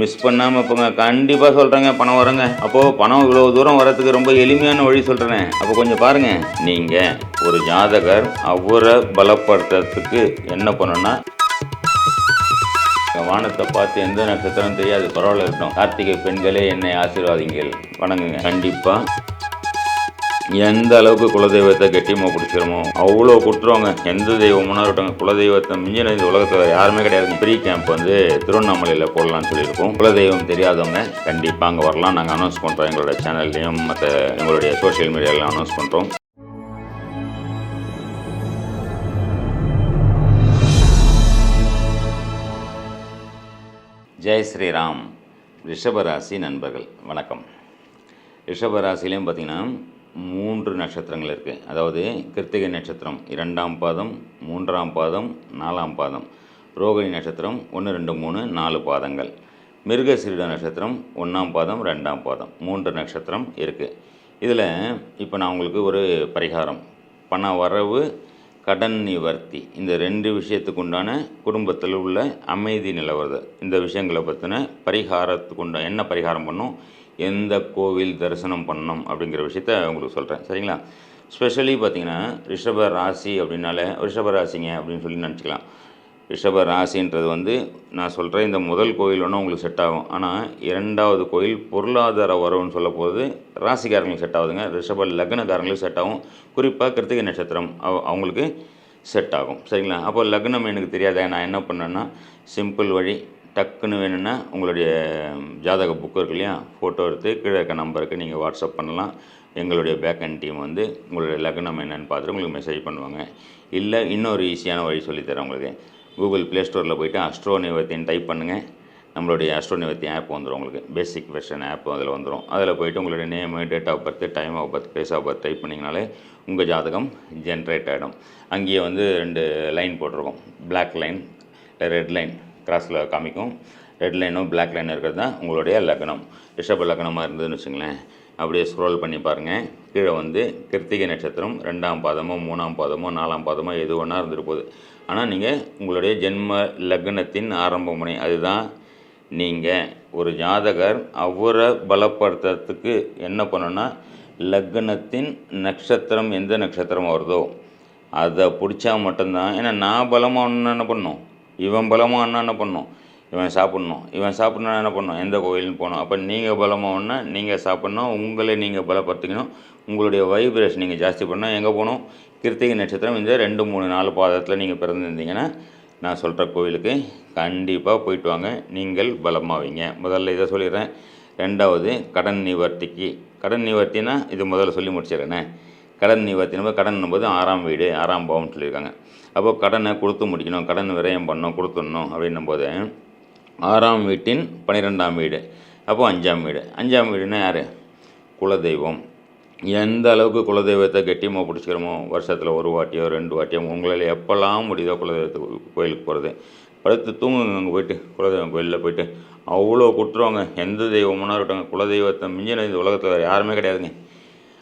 Miss பண்ணாமல் போங்க. கண்டிப்பாக சொல்கிறேங்க பணம் வரங்க. அப்போது பணம் இவ்வளோ தூரம் வரத்துக்கு ரொம்ப எளிமையான வழி சொல்கிறேன் அப்போ கொஞ்சம் பாருங்கள் நீங்கள் ஒரு ஜாதகர் அவரை பலப்படுத்துறதுக்கு என்ன பண்ணணும்னா வானத்தை பார்த்து எந்த நட்சத்திரம் தெரியாது. பரவாயில்ல இருக்கட்டும். கார்த்திகை பெண்களே என்னை ஆசீர்வாதிங்கள். வணங்குங்க. கண்டிப்பாக எந்த அளவுக்கு குலதெய்வத்தை கெட்டியமாக பிடிச்சிக்கிறோமோ அவ்வளோ கொடுத்துருவாங்க எந்த தெய்வமுன்னா இருக்கட்டும் குலதெய்வத்தை மிஞ்சின இந்த உலகத்தில் யாருமே கிடையாது. ஃப்ரீ கேம்ப் வந்து திருவண்ணாமலையில் போடலாம்னு சொல்லியிருக்கோம். குலதெய்வம் தெரியாதவங்க கண்டிப்பாக அங்கே வரலாம். நாங்கள் அனௌன்ஸ் பண்ணுறோம் எங்களோட சேனல்லையும் மற்ற எங்களுடைய சோஷியல் மீடியாவில் அனௌன்ஸ் பண்ணுறோம் ஜெய் ஸ்ரீராம் ரிஷபராசி நண்பர்கள் வணக்கம். ரிஷபராசிலையும் பார்த்தீங்கன்னா மூன்று நட்சத்திரங்கள் இருக்குது அதாவது கிருத்திகை நட்சத்திரம் இரண்டாம் பாதம் மூன்றாம் பாதம் நாலாம் பாதம். ரோகிணி நட்சத்திரம் ஒன்று ரெண்டு மூணு நாலு பாதங்கள். மிருகசீரிட நட்சத்திரம் ஒன்றாம் பாதம் ரெண்டாம் பாதம். மூன்று நட்சத்திரம் இருக்குது இதில் இப்போ நான் உங்களுக்கு ஒரு பரிகாரம். பண வரவு கடன் நிவர்த்தி. இந்த ரெண்டு விஷயத்துக்கு உண்டான குடும்பத்தில் உள்ள அமைதி நிலவுறது. இந்த விஷயங்களை பற்றின பரிகாரத்துக்குண்ட என்ன பரிகாரம் பண்ணும் எந்த கோவில் தரிசனம் பண்ணணும் அப்படிங்கிற விஷயத்த உங்களுக்கு சொல்கிறேன் சரிங்களா? ஸ்பெஷலி பார்த்தீங்கன்னா ரிஷப ராசி அப்படின்னாலே ரிஷப ராசிங்க அப்படின்னு சொல்லி நினச்சிக்கலாம். ரிஷப ராசின்றது வந்து நான் சொல்கிறேன் இந்த முதல் கோயில் ஒன்றும் உங்களுக்கு செட் ஆகும். ஆனால் இரண்டாவது கோயில் பொருளாதார வரவுன்னு சொல்ல போகுது ராசிக்காரங்களுக்கு செட் ஆகுதுங்க. ரிஷப லக்னக்காரங்களுக்கு செட் ஆகும். குறிப்பாக கிருத்திகை நட்சத்திரம் அவங்களுக்கு செட் ஆகும். சரிங்களா? அப்போ லக்னம் எனக்கு தெரியாத நான் என்ன பண்ணேன்னா சிம்பிள் வழி டக்குன்னு வேணும்னா உங்களுடைய ஜாதக புக்கு இருக்கு இல்லையா? ஃபோட்டோ எடுத்து கீழே இருக்க நம்பருக்கு நீங்கள் வாட்ஸ்அப் பண்ணலாம். எங்களுடைய பேக் அண்ட் டீம் வந்து உங்களுடைய லக்னம் என்னென்னு பார்த்துட்டு உங்களுக்கு மெசேஜ் பண்ணுவாங்க. இல்லை இன்னொரு ஈஸியான வழி சொல்லித்தரேன் உங்களுக்கு. கூகுள் ப்ளே ஸ்டோரில் போயிட்டு அஸ்ட்ரோ நிவர்த்தின்னு டைப் பண்ணுங்கள் நம்மளுடைய அஸ்ட்ரோ நிவர்த்தி ஆப் வந்துடும் உங்களுக்கு. பேசிக் வெர்ஷன் ஆப் அதில் வந்துடும் அதில் போயிட்டு உங்களுடைய name date of birth time of birth place of birth type பண்ணிங்கனாலே உங்கள் ஜாதகம் ஜென்ரேட் ஆகிடும் அங்கேயே வந்து ரெண்டு லைன் போட்டிருக்கோம். பிளாக் லைன் ரெட் லைன் கிராஸில் காமிக்கும். ரெட் லைனும் பிளாக் லைனும் இருக்கிறது தான் உங்களுடைய லக்னம். ரிஷப லக்னமாக இருந்ததுன்னு வச்சுங்களேன் அப்படியே ஸ்க்ரோல் பண்ணி பாருங்கள் கீழே வந்து கிருத்திகை நட்சத்திரம் ரெண்டாம் பாதமோ மூணாம் பாதமோ நாலாம் பாதமோ எது ஒன்றா இருந்துட்டு போகுது. ஆனால் நீங்கள் உங்களுடைய ஜென்ம லக்னத்தின் ஆரம்ப முனை அதுதான் நீங்கள் ஒரு ஜாதகர் அவரை பலப்படுத்துறதுக்கு என்ன பண்ணணும்னா லக்னத்தின் நட்சத்திரம் எந்த நட்சத்திரம் வருதோ அதை பிடிச்சா மட்டும்தான். ஏன்னா நான் பலமாக ஒன்று என்ன பண்ணும்? இவன் பலமாக என்ன பண்ணணும் இவன் சாப்பிட்ணும். இவன் சாப்பிட்ணுன்னா என்ன பண்ணணும் எந்த கோயிலுன்னு போகணும்? அப்போ நீங்கள் பலமாகணுன்னா நீங்கள் சாப்பிட்ணும். உங்களை நீங்கள் பலப்படுத்திக்கணும். உங்களுடைய வைப்ரேஷன் நீங்கள் ஜாஸ்தி பண்ணால் எங்கே போகணும்? கிருத்திகை நட்சத்திரம் இந்த ரெண்டு மூணு நாலு பாதத்தில் நீங்கள் பிறந்திருந்தீங்கன்னா நான் சொல்கிற கோவிலுக்கு கண்டிப்பாக போயிட்டு வாங்க. நீங்கள் பலமாவீங்க. முதல்ல இதை சொல்லிடுறேன். ரெண்டாவது கடன் நிவர்த்திக்கு. கடன் நிவர்த்தினா இது முதல்ல சொல்லி முடிச்சிடறேனே. கடன் நிவர்த்தினும் போது கடன் போது ஆறாம் வீடு ஆறாம் பாவம்னு சொல்லியிருக்காங்க. அப்போ கடனை கொடுத்து முடிக்கணும் கடன் விரயம் பண்ணணும் கொடுத்துடணும் அப்படின்னும் போது ஆறாம் வீட்டின் பன்னிரெண்டாம் வீடு அப்போ அஞ்சாம் வீடு. அஞ்சாம் வீடுனா யார்? குலதெய்வம். எந்த அளவுக்கு குலதெய்வத்தை கெட்டியமாக பிடிச்சிக்கிறோமோ வருஷத்தில் ஒரு வாட்டியோ ரெண்டு வாட்டியோ உங்களால் எப்போல்லாம் முடியுதோ குலதெய்வத்துக்கு கோயிலுக்கு போகிறது படுத்து தூங்குங்க அங்கே போயிட்டு குலதெய்வம் கோயிலில் போயிட்டு. அவ்வளோ கொடுத்துருவாங்க எந்த தெய்வமுன்னா இருக்கட்டும் குலதெய்வத்தை மிஞ்சின இந்த உலகத்தில் யாருமே கிடையாதுங்க.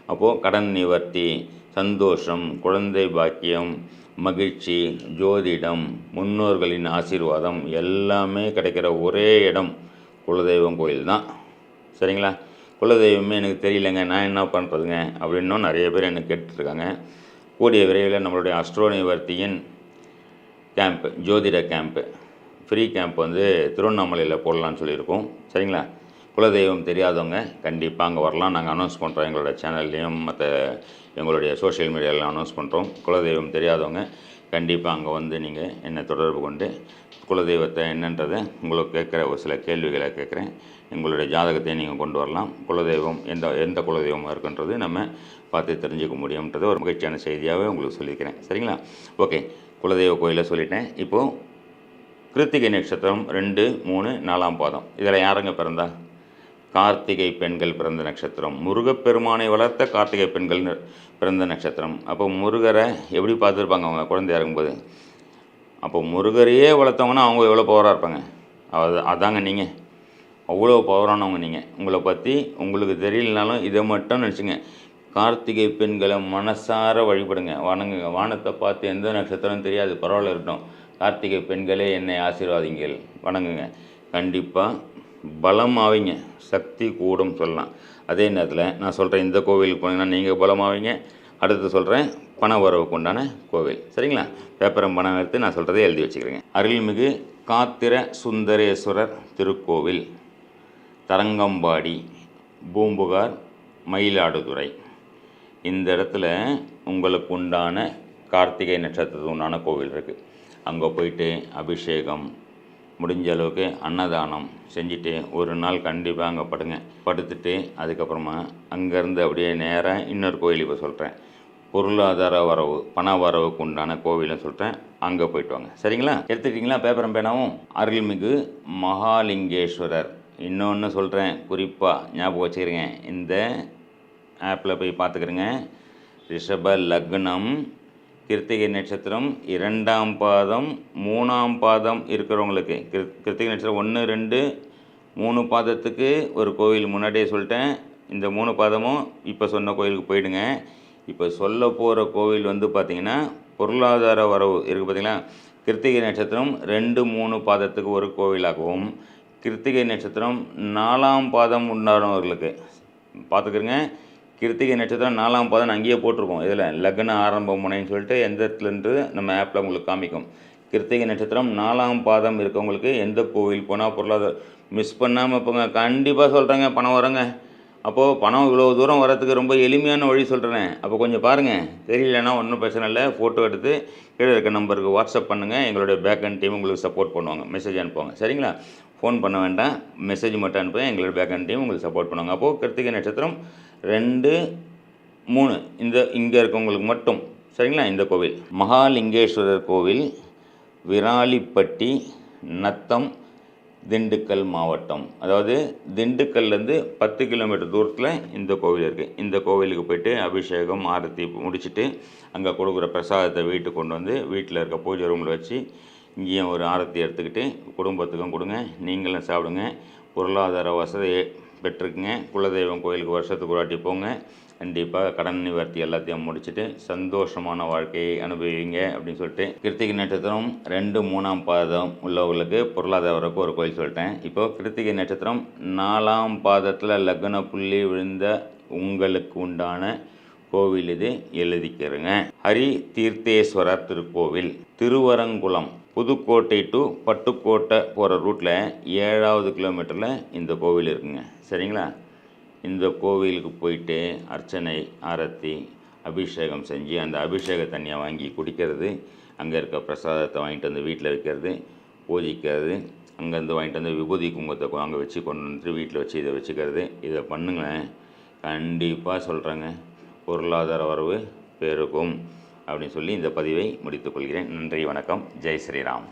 அப்போது கடன் நிவர்த்தி சந்தோஷம் குழந்தை பாக்கியம் மகிழ்ச்சி ஜோதிடம் முன்னோர்களின் ஆசீர்வாதம் எல்லாமே கிடைக்கிற ஒரே இடம் குலதெய்வம் கோயில் தான் சரிங்களா? குலதெய்வமே எனக்கு தெரியலங்க நான் என்ன பண்ணுறதுங்க அப்படின்னும் நிறைய பேர் எனக்கு கேட்டுட்ருக்காங்க. கூடிய விரைவில் நம்மளுடைய அஸ்ட்ரோ நிவர்த்தியின் கேம்ப்பு ஜோதிட கேம்ப்பு ஃப்ரீ கேம்ப் வந்து திருவண்ணாமலையில் போடலான்னு சொல்லியிருக்கோம். சரிங்களா? குலதெய்வம் தெரியாதவங்க கண்டிப்பாக அங்கே வரலாம். நாங்கள் அனௌன்ஸ் பண்ணுறோம் எங்களோட சேனல்லையும் மற்ற எங்களுடைய சோஷியல் மீடியாவில் அனௌன்ஸ் பண்ணுறோம் குலதெய்வம் தெரியாதவங்க கண்டிப்பாக அங்கே வந்து நீங்கள் என்னை தொடர்பு கொண்டு குலதெய்வத்தை என்னன்றதை உங்களுக்கு கேட்குற ஒரு சில கேள்விகளை கேட்குறேன். எங்களுடைய ஜாதகத்தை நீங்கள் கொண்டு வரலாம். குலதெய்வம் எந்த எந்த குலதெய்வமாக இருக்குன்றது நம்ம பார்த்து தெரிஞ்சுக்க முடியும்ன்றது ஒரு மகிழ்ச்சியான செய்தியாகவே உங்களுக்கு சொல்லியிருக்கிறேன் சரிங்களா? ஓகே. குலதெய்வ கோயிலை சொல்லிட்டேன். இப்போது கிருத்திகை நட்சத்திரம் ரெண்டு மூணு நாலாம் பாதம். இதில் யாருங்க பிறந்தா? கார்த்திகை பெண்கள் பிறந்த நட்சத்திரம். முருகப்பெருமானை வளர்த்த கார்த்திகை பெண்கள் பிறந்த நட்சத்திரம். அப்போ முருகரை எப்படி பார்த்துருப்பாங்க அவங்க குழந்தையாக இருக்கும்போது? அப்போ முருகரையே வளர்த்தவங்கன்னா அவங்க எவ்வளோ பவராக இருப்பாங்க? அது அதாங்க நீங்கள் அவ்வளோ பவரானவங்க நீங்கள் உங்களை பற்றி உங்களுக்கு தெரியலனாலும் இதை மட்டும் நினச்சிங்க. கார்த்திகை பெண்களை மனசார வழிபடுங்க. வணங்குங்க. வானத்தை பார்த்து எந்த நட்சத்திரம் தெரியாது. பரவாயில்ல இருக்கட்டும். கார்த்திகை பெண்களே என்னை ஆசீர்வாதிங்கள். வணங்குங்க. கண்டிப்பாக பலமாவீங்க. சக்தி கூடும் சொல்லலாம். அதே நேரத்தில் நான் சொல்கிறேன் இந்த கோவிலுக்கு போனீங்கன்னா நீங்கள் பலமாவீங்க. அடுத்து சொல்கிறேன் பண வரவுக்கு உண்டான கோவில். சரிங்களா? பேப்பரம் பணம் எடுத்து நான் சொல்கிறதை எழுதி வச்சுக்கிறேங்க. அருள்மிகு காத்திர சுந்தரேஸ்வரர் திருக்கோவில் தரங்கம்பாடி பூம்புகார் மயிலாடுதுறை. இந்த இடத்துல உங்களுக்கு உண்டான கார்த்திகை நட்சத்திரத்துக்கு உண்டான கோவில் இருக்குது அங்கே போயிட்டு அபிஷேகம் முடிஞ்ச அளவுக்கு அன்னதானம் செஞ்சுட்டு ஒரு நாள் கண்டிப்பாக அங்கே படுங்க. படுத்துட்டு அதுக்கப்புறமா அங்கேருந்து அப்படியே நேராக இன்னொரு கோயில் இப்போ சொல்கிறேன் பொருளாதார வரவு பண வரவுக்கு உண்டான கோவில்னு சொல்கிறேன் அங்கே போயிட்டு வாங்க. சரிங்களா? எடுத்துக்கிட்டிங்களா? பேப்பரம் பேனாவும்? அருள்மிகு மகாலிங்கேஸ்வரர். இன்னொன்று சொல்கிறேன் குறிப்பாக ஞாபகம் வச்சுக்கிறேங்க இந்த ஆப்பில் போய் பார்த்துக்கிறேங்க. ரிஷப லக்னம் கிருத்திகை நட்சத்திரம் இரண்டாம் பாதம் மூணாம் பாதம் இருக்கிறவங்களுக்கு. கிரு கிருத்திகை நட்சத்திரம் ஒன்று ரெண்டு மூணு பாதத்துக்கு ஒரு கோவில் முன்னாடியே சொல்லிட்டேன். இந்த மூணு பாதமும் இப்போ சொன்ன கோயிலுக்கு போயிடுங்க. இப்போ சொல்ல போகிற கோவில் வந்து பார்த்திங்கன்னா பொருளாதார வரவு இருக்குது பார்த்திங்களா கிருத்திகை நட்சத்திரம் ரெண்டு மூணு பாதத்துக்கு ஒரு கோவிலாகவும் கிருத்திகை நட்சத்திரம் நாலாம் பாதம் உண்டானவர்களுக்கு. பார்த்துக்கிறங்க கிருத்திகை நட்சத்திரம் நாலாம் பாதம் அங்கேயே போட்டிருக்கோம். இதில் லக்ன ஆரம்ப முனைன்னு சொல்லிட்டு எந்த இடத்துலன்ட்டு நம்ம ஆப்பில் உங்களுக்கு காமிக்கும். கிருத்திகை நட்சத்திரம் நாலாம் பாதம் இருக்கவங்களுக்கு எந்த கோவில் போனால் பொருளாதார மிஸ் பண்ணாமல் போங்க. கண்டிப்பாக சொல்கிறேங்க பணம் வரங்க. அப்போது பணம் இவ்வளோ தூரம் வரத்துக்கு ரொம்ப எளிமையான வழி சொல்கிறேன் அப்போ கொஞ்சம் பாருங்கள் தெரியலன்னா ஒன்றும் பிரச்சனை இல்லை. ஃபோட்டோ எடுத்து கீழே இருக்க நம்பருக்கு வாட்ஸ்அப் பண்ணுங்கள் எங்களுடைய பேக் அண்ட் டீம் உங்களுக்கு சப்போர்ட் பண்ணுவாங்க. மெசேஜ் அனுப்புவாங்க. சரிங்களா? ஃபோன் பண்ண வேண்டாம். மெசேஜ் மட்டும் அனுப்புங்க. எங்களோட பேக்கண்ட் டீம் உங்களுக்கு சப்போர்ட் பண்ணுவாங்க. அப்போது கிருத்திகை நட்சத்திரம் ரெண்டு மூணு. இந்த இங்கே இருக்கவங்களுக்கு மட்டும். சரிங்களா? இந்த கோவில். மகாலிங்கேஸ்வரர் கோவில் விராலிப்பட்டி நத்தம் திண்டுக்கல் மாவட்டம். அதாவது திண்டுக்கல்லேருந்து பத்து கிலோமீட்டர் தூரத்தில் இந்த கோவில் இருக்குது இந்த கோவிலுக்கு போயிட்டு அபிஷேகம் ஆரத்தி முடிச்சுட்டு அங்கே கொடுக்குற பிரசாதத்தை வீட்டுக்கு கொண்டு வந்து வீட்டில் இருக்க பூஜை ரூமில் வச்சு இங்கேயும் ஒரு ஆரத்தி எடுத்துக்கிட்டு குடும்பத்துக்கும் கொடுங்க நீங்களும் சாப்பிடுங்க. பொருளாதார வசதி பெற்றுக்குங்க. குலதெய்வம் கோயிலுக்கு வருஷத்துக்கு ஒரு வாட்டி போங்க. கண்டிப்பாக கடன் நிவர்த்தி எல்லாத்தையும் முடிச்சுட்டு சந்தோஷமான வாழ்க்கையை அனுபவிங்க அப்படின்னு சொல்லிட்டு கிருத்திகை நட்சத்திரம் ரெண்டு மூணாம் பாதம் உள்ளவர்களுக்கு பொருளாதாரக்கு ஒரு கோயில் சொல்லிட்டேன். இப்போது கிருத்திகை நட்சத்திரம் நாலாம் பாதத்தில் லக்ன புள்ளி விழுந்த உங்களுக்கு உண்டான கோவில் இது. எழுதிக்கிறேங்க ஹரி தீர்த்தேஸ்வரர் திருக்கோவில். திருவரங்குளம். புதுக்கோட்டை டு பட்டுக்கோட்டை போகிற ரூட்டில் ஏழாவது கிலோமீட்டரில் இந்த கோவில் இருக்குங்க. சரிங்களா? இந்த கோவிலுக்கு போயிட்டு அர்ச்சனை ஆரத்தி அபிஷேகம் செஞ்சு அந்த அபிஷேக தண்ணியை வாங்கி குடிக்கிறது. அங்கே இருக்க பிரசாதத்தை வாங்கிட்டு வந்து வீட்டில் வைக்கிறது பூஜிக்கிறது. அங்கேருந்து வாங்கிட்டு வந்து விபூதி குங்குமத்தை அங்கே வச்சு கொண்டு வந்துட்டு வீட்டில் வச்சு இதை வச்சுக்கிறது. இதை பண்ணுங்களேன். கண்டிப்பாக சொல்கிறேங்க பொருளாதார வரவு பெருகும். அப்படின்னு சொல்லி இந்த பதிவை முடித்துக்கொள்கிறேன் நன்றி வணக்கம். ஜெய் ஸ்ரீராம்.